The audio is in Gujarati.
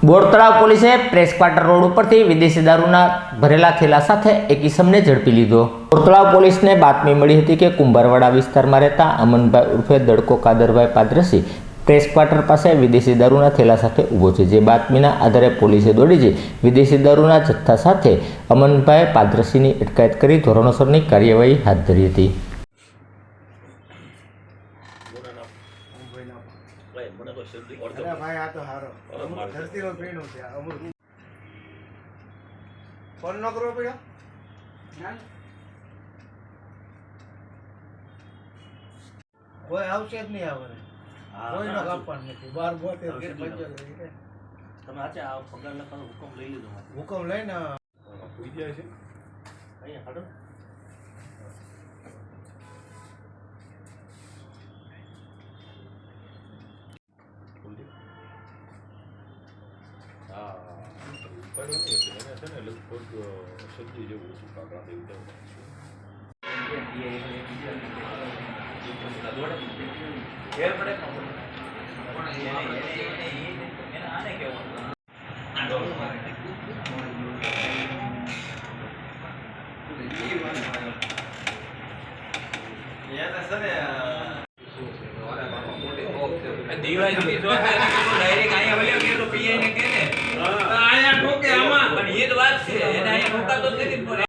બોર તળાવ પોલીસે પ્રેસ ક્વાર્ટર રોડ ઉપરથી વિદેશી દારૂના ભરેલા થેલા સાથે એક ઈસમને ઝડપી લીધો. બોરતળાવ પોલીસને બાતમી મળી હતી કે કુંભારવાડા વિસ્તારમાં રહેતા અમનભાઈ ઉર્ફે દડકો કાદરભાઈ પાદરસી પ્રેસ ક્વાર્ટર પાસે વિદેશી દારૂના થેલા સાથે ઊભો છે. જે બાતમીના આધારે પોલીસે દોડી જઈ વિદેશી દારૂના જથ્થા સાથે અમનભાઈ પાદરસીની અટકાયત કરી ધોરણસરની કાર્યવાહી હાથ ધરી હતી. મને કોઈ શબ્દ અરે ભાઈ આ તો હારો. અરે અમૃત ધરતીનો પીણું છે અમૃત ફોન ન કરવો પડ્યો કોઈ આવશે જ નહીં આવે કોઈ નો કાપવાનું નથી. બાર બોતેર. તમે આજે આ પગાર લખવાનો હુકમ લઈ લીધો હુકમ લઈને ભૂઈ જાય છે. અહીંયા હાડો હા ઉપાડ્યો નહીં એટલે મને છે ને લગભગ સબ્જી જેવું ઓછું દેવું દેવું દિવાળી ડાયરેક્ટ અહીંયા વળ્યો કે તો પીઆઈ ને કે ને અહીંયા ઠોકે આમાં પણ એ જ વાત છે એને અહીંયા ઠોકાતો જ નથી